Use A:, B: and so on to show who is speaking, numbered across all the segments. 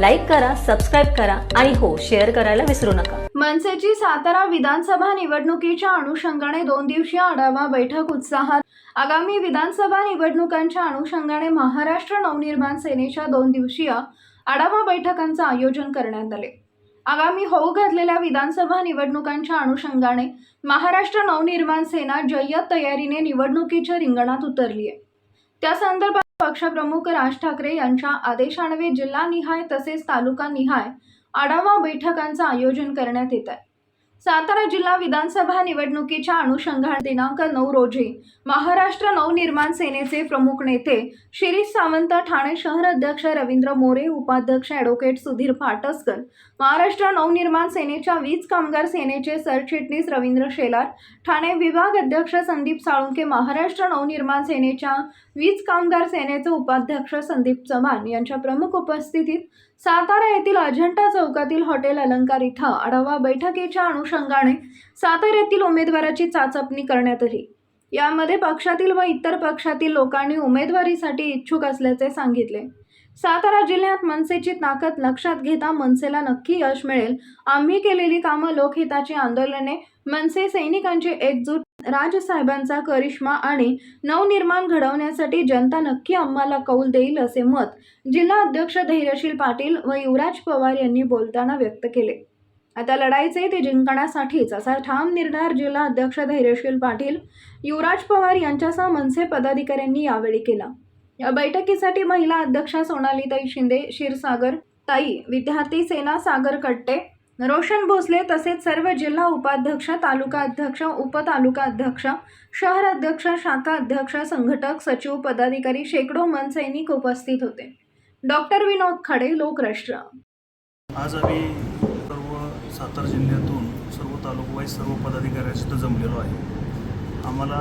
A: Like करा subscribe करा आणि हो शेअर करायला विसरू नका.
B: मनसेची सातारा विधानसभा निवडणुकीच्या अनुषंगाने दोन दिवसीय आढावा बैठक उत्साहात. आगामी विधानसभा निवडणुकांच्या अनुषंगाने महाराष्ट्र नवनिर्माण सेनेच्या दोन दिवसीय आढावा बैठकांचं आयोजन करण्यात आले. आगामी होऊ घातलेल्या विधानसभा निवडणुकांच्या अनुषंगाने महाराष्ट्र नवनिर्माण सेना जय्यत तयारीने निवडणुकीच्या रिंगणात उतरली आहे त्या संदर्भात पक्षप्रमुख राज ठाकरे यांच्या आदेशान्वये जिल्हानिहाय तसेच तालुकानिहाय आढावा बैठकांचं आयोजन करण्यात येत आहे सातारा जिल्हा विधानसभा निवडणुकीच्या अनुषंगाने दिनांक नऊ रोजी महाराष्ट्र नवनिर्माण सेनेचे प्रमुख नेते शिरीष सावंत ठाणे शहर अध्यक्ष रवींद्र मोरे उपाध्यक्ष ॲडव्होकेट सुधीर फाटसकर महाराष्ट्र नवनिर्माण सेनेच्या वीज कामगार सेनेचे सरचिटणीस रवींद्र शेलार ठाणे विभाग अध्यक्ष संदीप साळुंके महाराष्ट्र नवनिर्माण सेनेच्या वीज कामगार सेनेचे उपाध्यक्ष संदीप चव्हाण यांच्या प्रमुख उपस्थितीत सातारा येथील अजंठा चौकातील हॉटेल अलंकार इथं आढावा बैठकीच्या अनुषंगाने सातारा येथील उमेदवाराची चाचपणी करण्यात आली. यामध्ये पक्षातील व इतर पक्षातील लोकांनी उमेदवारीसाठी इच्छुक असल्याचे सांगितले. सातारा जिल्ह्यात मनसेची ताकद लक्षात घेता मनसेला नक्की यश मिळेल. आम्ही केलेली कामं लोकहिताची आंदोलने मनसे सैनिकांची एकजूट राजसाहेबांचा करिश्मा आणि नवनिर्माण घडवण्यासाठी जनता नक्की आम्हाला कौल देईल असे मत जिल्हा अध्यक्ष धैर्यशील पाटील व युवराज पवार यांनी बोलताना व्यक्त केले. आता लढाईचे ते जिंकण्यासाठीच असा ठाम निर्धार जिल्हा अध्यक्ष धैर्यशील पाटील युवराज पवार यांच्यासह मनसे पदाधिकाऱ्यांनी यावेळी केला. या बैठकीसाठी महिला अध्यक्षा सोनालीताई शिंदे क्षीरसागर ताई विद्यार्थी सेना सागर कट्टे रोशन भोसले तसेच सर्व जिल्हा उपाध्यक्ष तालुका अध्यक्ष उपतालुका अध्यक्ष शहर अध्यक्ष शाखा अध्यक्ष संघटक सचिव पदाधिकारी शेकडो मनसैनिक उपस्थित होते. डॉक्टर विनोद खडे लोकराष्ट्र.
C: आज आम्ही सर्व सातारा जिल्ह्यातून सर्व तालुकावाईज सर्व पदाधिकाऱ्यांशी जमलेलो आहे. आम्हाला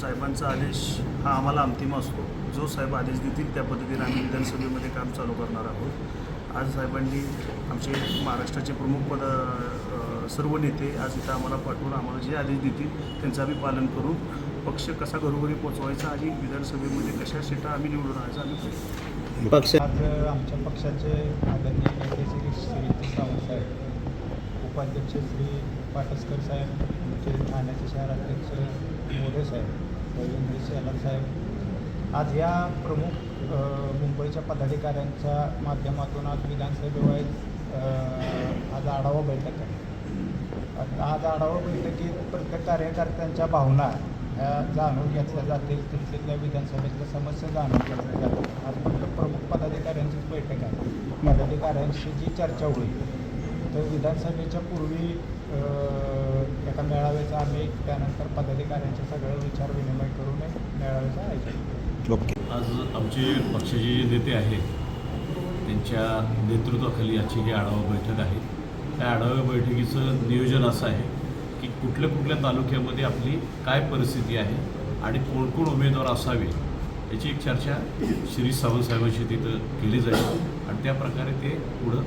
C: साहेबांचा आदेश हा आम्हाला अंतिम असतो. जो साहेब आदेश देतील त्या पद्धतीने आम्ही विधानसभेमध्ये काम चालू करणार आहोत. आज साहेबांनी आमचे महाराष्ट्राचे प्रमुख पद सर्व नेते आज इथं आम्हाला पाठवून आम्हाला जे आदेश देतील त्यांचं आम्ही पालन करून पक्ष कसा घरोघरी पोचवायचा आणि विधानसभेमध्ये कशा सीटा आम्ही निवडून आणायचा आम्ही करू
D: पक्ष
E: आज आमच्या पक्षाचे आदरणीय नेते श्री श्री सावंत साहेब उपाध्यक्ष श्री पाटसकर साहेब आमचे ठाण्याचे शहराध्यक्ष मोरे साहेब रवींद्र शेलार साहेब आज या प्रमुख मुंबईच्या पदाधिकाऱ्यांच्या माध्यमातून आज विधानसभेवर आज आढावा बैठक आहे. आता आज आढावा बैठकीत प्रत्येक कार्यकर्त्यांच्या भावना ह्या जाणून घेतल्या जातील. तिथल्या विधानसभेतल्या समस्या जाणून घेतल्या जातील. आज फक्त प्रमुख पदाधिकाऱ्यांचीच बैठक आहे. पदाधिकाऱ्यांशी जी चर्चा होईल तर विधानसभेच्या पूर्वी एका मेळाव्याचा आम्ही त्यानंतर पदाधिकाऱ्यांचे सगळं विचार विनिमय करून एक मेळाव्याचं आयोजन
D: ओके
F: आज आमचे पक्षाचे जे नेते आहेत त्यांच्या नेतृत्वाखाली आजची जी आढावा बैठक आहे. त्या आढावा बैठकीचं नियोजन असं आहे की कुठल्या कुठल्या तालुक्यामध्ये आपली काय परिस्थिती आहे आणि कोण कोण उमेदवार असावे याची एक चर्चा श्री सावंतसाहेबांशी तिथं केली जाईल. आणि त्या प्रकारे ते पुढं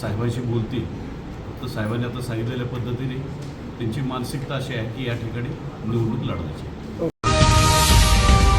F: साहेबांशी बोलतील. फक्त साहेबांनी आता सांगितलेल्या पद्धतीने त्यांची मानसिकता अशी आहे की या ठिकाणी निवडणूक लढवायची